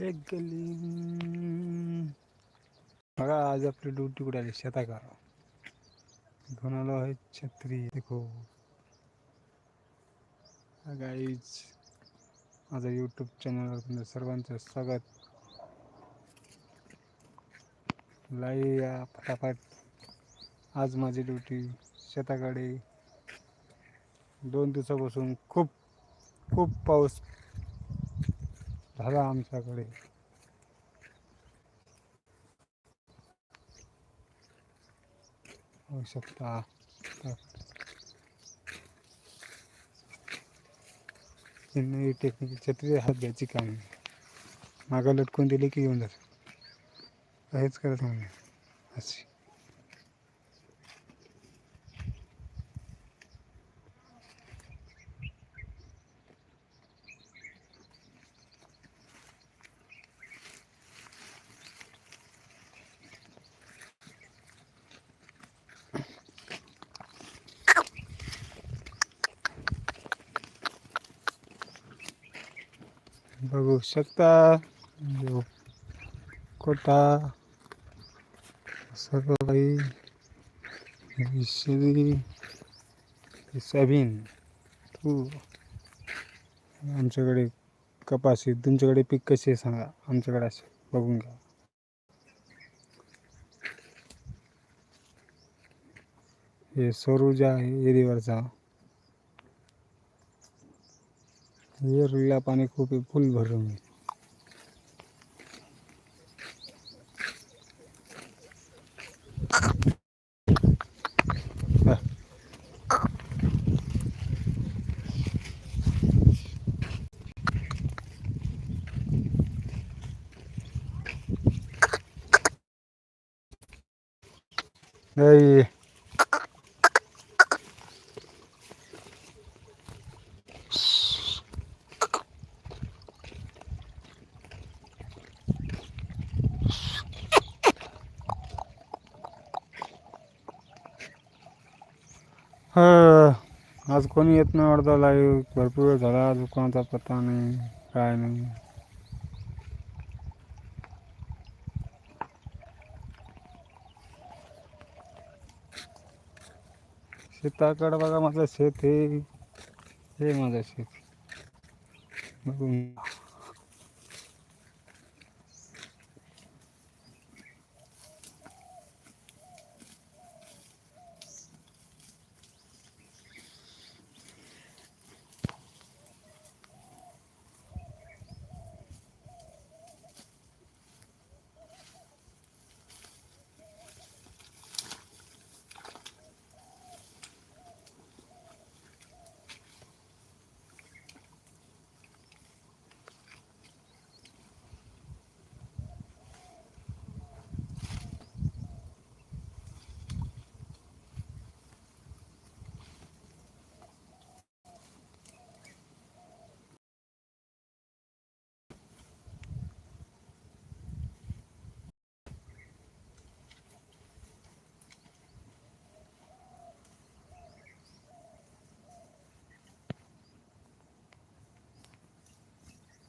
एक गली बघा आज आपली ड्युटी कुठे आली? शेताकार घेऊन आलो आहे छत्री. देखो. गाईज माझा यूट्यूब चॅनलवर तुमचं सर्वांचं स्वागत. लाई या फटाफट आज माझी ड्युटी शेताकडे. दोन दिवसापासून खूप खूप पाऊस झाला आमच्याकडे. होऊ शकता. नवी टेक्निक छत्री हात घ्यायची काम नाही. मागं लटकून दिली की येऊन जात काहीच करत नाही. अशी. बघू शकता. कोटा सगळं काही सोयाबीन तू. आमच्याकडे कपाशी तुमच्याकडे पीक कसे आहे सांगा. आमच्याकडे असे बघून घ्या. हे सौर ऊर्जा आहे एरीवरचा म्हणजे विहिरीला पाणी खूप आहे फुल भरून आहे. हा. हा, आज कोणी येत नाही वाटतं लाईव्ह भरपूर वेळ झाला दुकानाचा पत्ता नाही काय नाही. शेताकडं बघा माझं शेत हे माझं शेत. बघून.